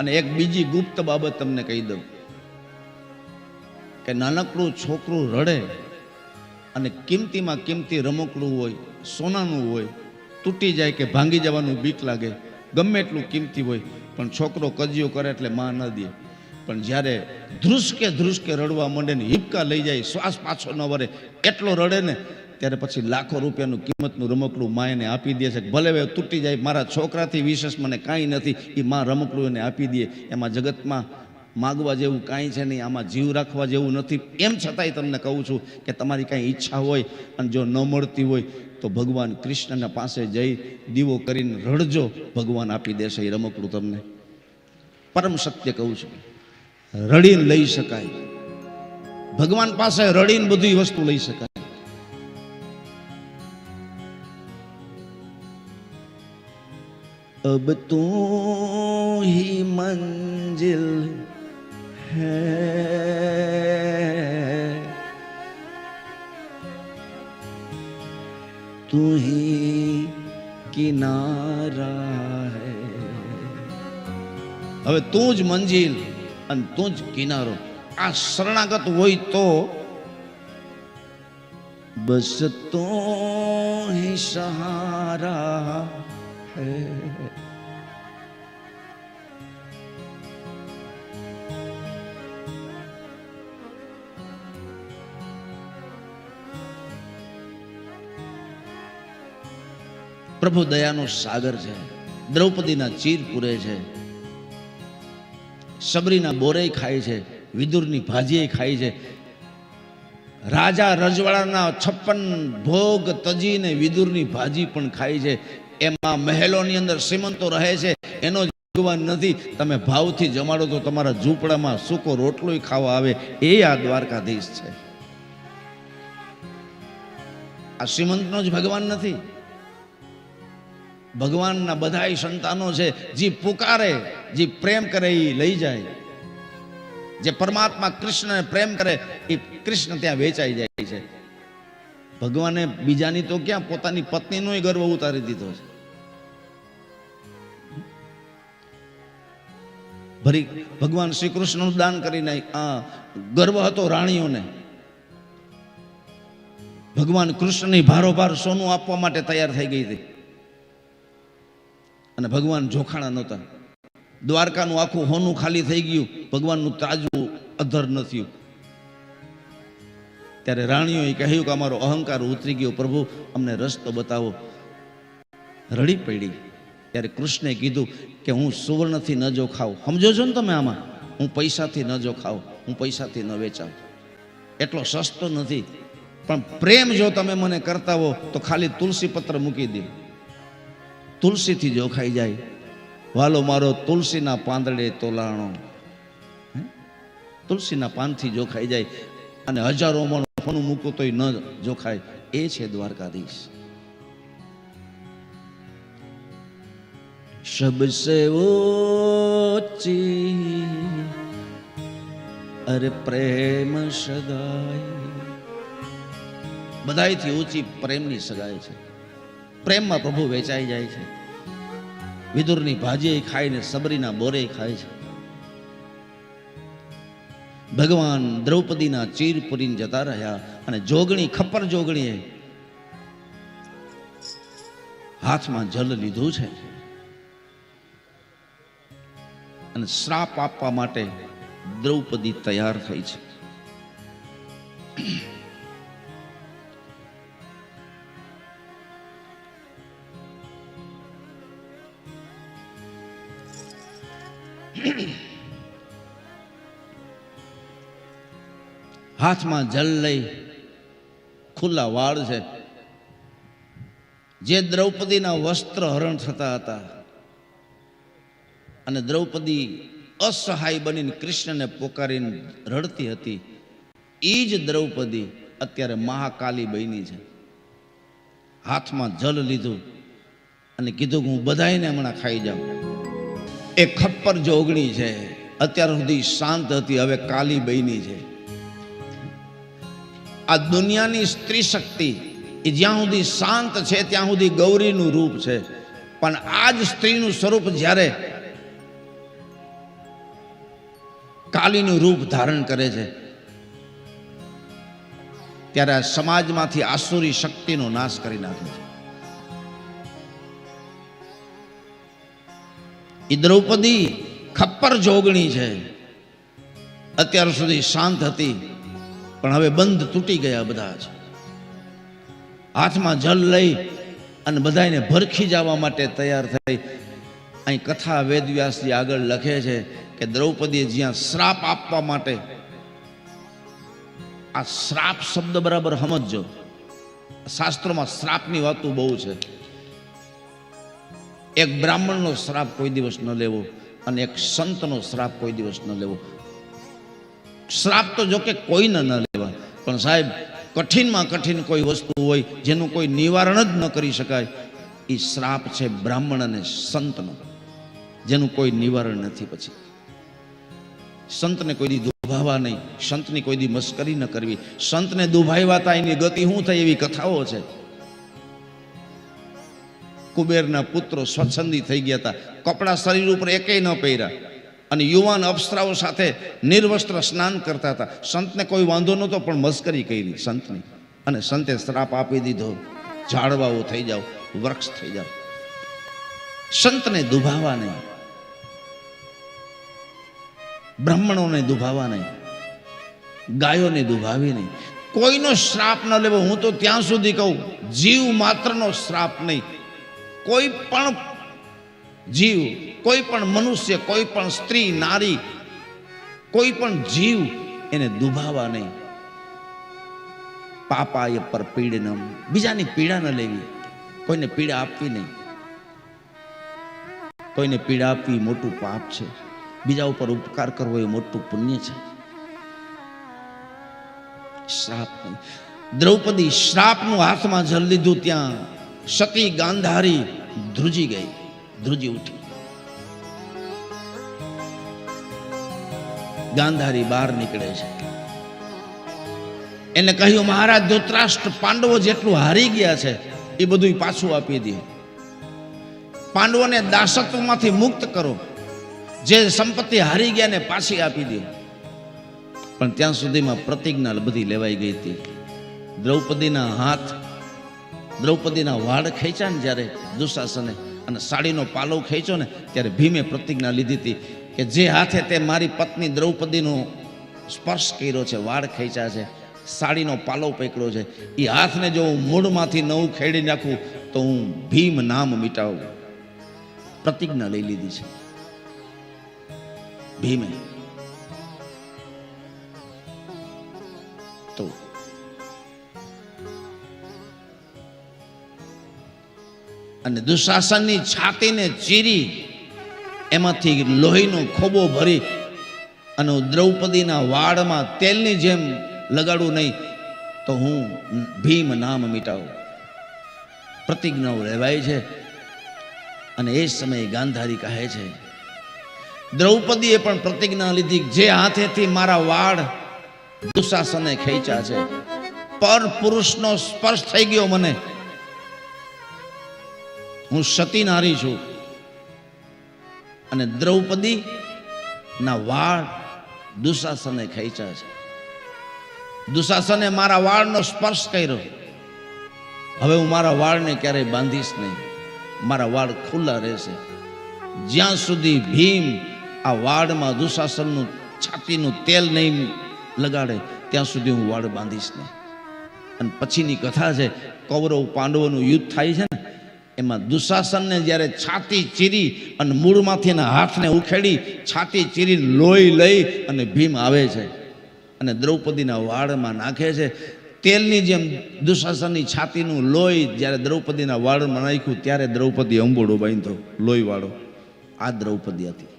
અને એક બીજી ગુપ્ત બાબત તમને કહી દઉં કે નાનકડું છોકરું રડે અને કિંમતીમાં કિંમતી રમકડું હોય, સોનાનું હોય, તૂટી જાય કે ભાંગી જવાનું બીક લાગે, ગમે એટલું કિંમતી હોય, પણ છોકરો કજિયો કરે એટલે માં ન દે. પણ જ્યારે ધ્રુસકે ધ્રુસકે રડવા માંડે ને હિપકા લઈ જાય, શ્વાસ પાછો ન વરે એટલો રડે ને ત્યારે પછી લાખો રૂપિયાનું કિંમતનું રમકડું મા એને આપી દે છે. ભલે હવે તૂટી જાય, મારા છોકરાથી વિશેષ મને કાંઈ નથી એ મા રમકડું એને આપી દે. એમાં જગતમાં માગવા જેવું કાંઈ છે નહીં, આમાં જીવ રાખવા જેવું નથી. એમ છતાંય તમને કહું છું કે તમારી કાંઈ ઈચ્છા હોય અને જો ન મળતી હોય, તો ભગવાન કૃષ્ણના પાસે જઈ દીવો કરીને રડજો, ભગવાન આપી દેશે એ રમકડું તમને. પરમ સત્ય કહું છું. રડીને લઈ શકાય. ભગવાન પાસે રડીને બધી વસ્તુ લઈ શકાય. अब तू ही मंजिल है तू ही કિનારા હે હવે તું જ મંજિલ અને તું જ કિનારો આ શરણાગત હોય તો બસ તો હી સહારા હે પ્રભુ દયાનો સાગર છે, દ્રૌપદીના ચીર પૂરે છે, સબરીના બોરે ખાય છે, વિદુરની ભાજીએ ખાય છે. રાજા રજવાડાના છપ્પન ભોગ તજીને વિદુરની ભાજી પણ ખાય છે. એમાં મહેલોની અંદર શ્રીમંતો રહે છે, એનો ભગવાન નથી. તમે ભાવથી જમાડો તો તમારા ઝૂંપડામાં સૂકો રોટલો ખાવા આવે, એ આ દ્વારકાધીશ છે. આ શ્રીમંતનો જ ભગવાન નથી. ભગવાનના બધા સંતાનો છે, જે પુકારે, જે પ્રેમ કરે એ લઈ જાય. જે પરમાત્મા કૃષ્ણને પ્રેમ કરે, એ કૃષ્ણ ત્યાં વેચાઈ જાય. ભગવાને બીજાની તો ક્યાં? પોતાની પત્નીનો ગર્વ ઉતારી દીધો છે. ભરી ભગવાન શ્રી કૃષ્ણનું દાન કરીને આ ગર્વ હતો રાણીઓને. ભગવાન કૃષ્ણની ભારોભાર સોનું આપવા માટે તૈયાર થઈ ગઈ હતી. અને ભગવાન જોખાણા નહોતા. દ્વારકાનું આખું હોનું ખાલી થઈ ગયું. ભગવાનનું તાજું અધર ન થયું. ત્યારે રાણીઓએ કહ્યું કે અમારો અહંકાર ઉતરી ગયો. પ્રભુ, અમને રસ્તો બતાવો. રડી પડી. ત્યારે કૃષ્ણે કીધું કે હું સુવર્ણથી ન જો સમજો છો ને તમે આમાં? હું પૈસાથી ન જો ખાવ હું પૈસાથી ન વેચાવ એટલો સસ્તો નથી. પણ પ્રેમ જો તમે મને કરતા હો, તો ખાલી તુલસી પત્ર મૂકી દે. તુલસીથી જોખાઈ જાય. વાલો, મારો તુલસીના પાંદડે તોલાણો. તુલસીના પાનથી જોખાઈ જાય. અને હજારો ફોનું મૂકો તોય ન જોખાય. એ છે દ્વારકાધીશ. સબસે ઓચી અરે પ્રેમ સગાઈ. બધાયથી ઊંચી પ્રેમની સગાઈ છે. પ્રેમમાં પ્રભુ વેચાઈ જાય છે. વિદુરની ભાજીએ ખાઈને સબરીના બોરે ખાય છે. ભગવાન દ્રૌપદીના ચીર પૂરીને જતા રહ્યા અને જોગણી, ખપ્પર જોગણીએ હાથમાં જલ લીધું છે. અને શ્રાપ આપવા માટે દ્રૌપદી તૈયાર થઈ છે. હાથમાં જલ લઈ ખુલ્લા વાળ છે. જે દ્રૌપદીના વસ્ત્ર હરણ થતા હતા અને દ્રૌપદી અસહાય બનીને કૃષ્ણને પોકારીને રડતી હતી એ જ દ્રૌપદી અત્યારે મહાકાલી બની છે. હાથમાં જલ લીધું અને કીધું કે હું બધાયને હમણાં ખાઈ જાઉં. એ ખપ્પર જો ઓગણી છે, અત્યાર સુધી શાંત હતી, હવે કાલી બની છે. આ દુનિયાની સ્ત્રી શક્તિ એ જ્યાં સુધી શાંત છે, ત્યાં સુધી ગૌરીનું રૂપ છે. પણ આ જ સ્ત્રીનું સ્વરૂપ જ્યારે કાલીનું રૂપ ધારણ કરે છે, ત્યારે આ સમાજમાંથી આસુરી શક્તિનો નાશ કરી નાખે છે. એ દ્રૌપદી ખપ્પર જોગણી છે. અત્યાર સુધી શાંત હતી. પણ હવે બંધ તૂટી ગયા બધા જ. હાથમાં જલ લઈ અને બધાને ભરખી જવા માટે તૈયાર થઈ. અહીં કથા વેદવ્યાસજી આગળ લખે છે કે દ્રૌપદીએ જ્યાં શ્રાપ આપવા માટે આ શ્રાપ શબ્દ બરાબર સમજજો. શાસ્ત્રોમાં શ્રાપની વાતો બહુ છે. એક બ્રાહ્મણનો શ્રાપ કોઈ દિવસ ન લેવો અને એક સંતનો શ્રાપ કોઈ દિવસ ન લેવો. શ્રાપ તો જો કે કોઈને ન પણ સાહેબ, કઠિનમાં કઠિન કોઈ વસ્તુ હોય જેનું કોઈ નિવારણ જ ન કરી શકાય, એ શ્રાપ છે બ્રાહ્મણ અને સંતનો, જેનું કોઈ નિવારણ નથી પછી. સંતને કોઈ દી દુભાવા નહીં, સંતની કોઈ દી મસ્કરી ન કરવી. સંતને દુભાવ્યા હતા એની ગતિ શું થઈ એવી કથાઓ છે? કુબેરના પુત્રો સ્વચ્છંદી થઈ ગયા હતા કપડા શરીર ઉપર એકેય ન પહેર્યા. અને યુવાન અપ્સરાઓ સાથે નિર્વસ્ત્ર સ્નાન કરતા હતા. સંતને કોઈ વાંધો નહોતો, પણ મસ્કરી કરી. સંતની અને સંતે શ્રાપ આપી દીધો. ઝાડવાઓ થઈ જાઓ, વૃક્ષ થઈ જાઓ. સંતને દુભાવા નહીં બ્રાહ્મણોને દુભાવા નહીં ગાયોને દુભાવી નહીં કોઈનો શ્રાપ ન લેવો. હું તો ત્યાં સુધી કહું, જીવ માત્રનો શ્રાપ નહીં. કોઈ પણ જીવ કોઈ પણ મનુષ્ય, કોઈ પણ સ્ત્રી, નારી, કોઈ પણ જીવ એને દુભાવા નહીં. પાપાય પર પીડનમ બીજાની પીડા ન લેવી. કોઈને પીડા આપવી નહીં. કોઈને પીડા આપવી મોટું પાપ છે. બીજા ઉપર ઉપકાર કરવો એ મોટું પુણ્ય છે. શ્રાપ દ્રૌપદી શ્રાપનું હાથમાં જલ લીધું ત્યાં. સતી ગાંધારી ધ્રુજી ગઈ. ધ્રુજી ઉઠી. ગાંધારી બહાર નીકળે છે. એને કહ્યું, મહારાજ, ધૃતરાષ્ટ્ર પાંડવો જેટલું હારી ગયા છે, એ બધું પાછું આપી દે. પાંડવોને દાસત્વમાંથી મુક્ત કરો. જે સંપત્તિ હારી ગયા ને પાછી આપી દે. પણ ત્યાં સુધીમાં પ્રતિજ્ઞા બધી લેવાઈ ગઈ હતી. દ્રૌપદીના હાથ, દ્રૌપદીના વાળ ખેંચ્યા ને જ્યારે દુશાસને અને સાડીનો પાલવ ખેંચ્યો ને ત્યારે ભીમે પ્રતિજ્ઞા લીધી હતી. કે જે હાથે તે મારી પત્ની દ્રૌપદીનો સ્પર્શ કર્યો છે, વાળ ખેંચ્યા છે, સાડીનો પાલો પકડ્યો છે એ હાથને જો હું મૂળમાંથી નવું ખેડી નાખું, તો હું ભીમ નામ મિટાવું. પ્રતિજ્ઞા લઈ લીધી છે. ભીમે. તો અને દુશાસનની છાતીને ચીરી એમાંથી લોહીનો ખોબો ભરી અને દ્રૌપદીના વાળમાં તેલની જેમ લગાડું નહીં, તો હું ભીમ નામ મિટાવું. પ્રતિજ્ઞાઓ લેવાય છે અને એ સમયે ગાંધારી કહે છે, દ્રૌપદીએ પણ પ્રતિજ્ઞા લીધી જે હાથેથી મારા વાળ દુશાસને ખેંચ્યા છે, પર પુરુષનો સ્પર્શ થઈ ગયો મને. હું સતી નારી છું. અને દ્રૌપદી ના વાળ દુશાસને ખેંચ્યા છે. દુશાસને મારા વાળનો સ્પર્શ કર્યો. હવે હું મારા વાળને ક્યારેય બાંધીશ નહીં. મારા વાળ ખુલ્લા રહેશે. જ્યાં સુધી ભીમ આ વાળમાં દુશાસનનું છાતીનું તેલ નહીં લગાડે, ત્યાં સુધી હું વાળ બાંધીશ નહીં. અને પછીની કથા છે, કૌરવ પાંડવોનું યુદ્ધ થાય છે ને એમાં દુશાસનને જ્યારે છાતી ચીરી અને મૂળમાંથી એના હાથને ઉખેડી, છાતી ચીરી લોહી લઈ અને ભીમ આવે છે અને દ્રૌપદીના વાળમાં નાખે છે. તેલની જેમ દુશાસનની છાતીનું લોહી જ્યારે દ્રૌપદીના વાળમાં નાખ્યું, ત્યારે દ્રૌપદી અંબોડો બાંધ્યો, લોહીવાળો. આ દ્રૌપદી હતી.